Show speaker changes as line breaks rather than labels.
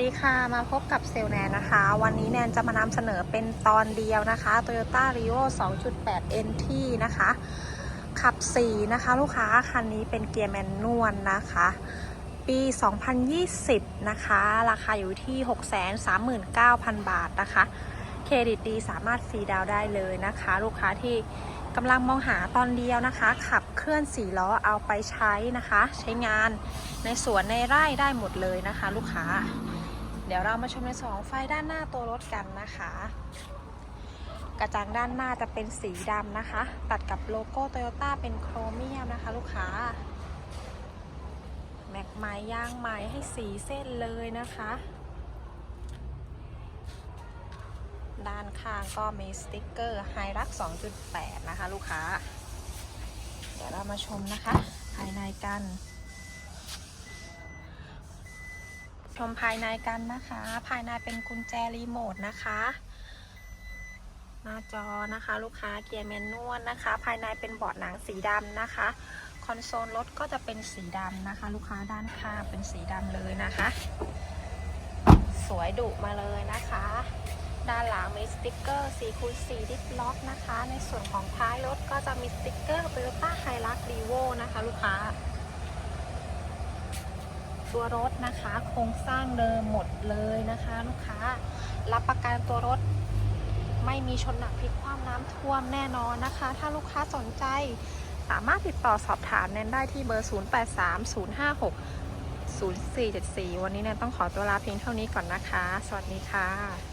ดีค่ะมาพบกับเซลแนนนะคะ วันนี้แนนจะมานำเสนอเป็นตอนเดียวนะคะ Toyota r i o 2.8 NT นะคะ ขับ 4 นะคะ ลูกค้าคันนี้เป็นเกียร์แมนนวลนะคะ ปี 2020 นะคะ ราคาอยู่ที่ 639,000 บาทนะคะ เครดิตดีสามารถฟรีดาวได้เลยนะคะ ลูกค้าที่กำลังมองหาตอนเดียวนะคะ ขับเคลื่อน4ล้อเอาไปใช้นะคะ ใช้งานในสวนในไร่ได้หมดเลยนะคะ ลูกค้า เดี๋ยวเรามาชมในส่องไฟด้านหน้าตัวรถกันนะคะ กระจังด้านหน้าจะเป็นสีดำนะคะ ตัดกับโลโก้โตโยต้าเป็นโครเมียมนะคะ ลูกค้า แม็กไม้ย่างไม้ให้สีเส้นเลยนะคะ ด้านข้างก็มีสติกเกอร์ไฮรัก 2.8 นะคะ ลูกค้า เดี๋ยวเรามาชมนะคะ ภายในกัน ชมภายในกันนะคะ ภายในเป็นกุญแจรีโมทนะคะ หน้าจอนะคะ ลูกค้าเกียร์แมนนวลนะคะ ภายในเป็นเบาะหนังสีดำนะคะ คอนโซลรถก็จะเป็นสีดำนะคะ ลูกค้าด้านข้างเป็นสีดำเลยนะคะ สวยดุมาเลยนะคะ ด้านหลังมีสติกเกอร์4คูณ4ดิฟล็อกนะคะ ในส่วนของท้ายรถก็จะมีสติกเกอร์ Toyota Hilux Revo นะคะ ลูกค้า ตัวรถนะคะ โครงสร้างเดิมหมดเลยนะคะ ลูกค้ารับประกันตัวรถ ไม่มีชนหนักพลิกคว่ำน้ำท่วมแน่นอนนะคะ ถ้าลูกค้าสนใจสามารถติดต่อสอบถามแนนได้ที่เบอร์ 083056 0474 วันนี้แนนต้องขอตัวลาเพียงเท่านี้ก่อนนะคะ สวัสดีค่ะ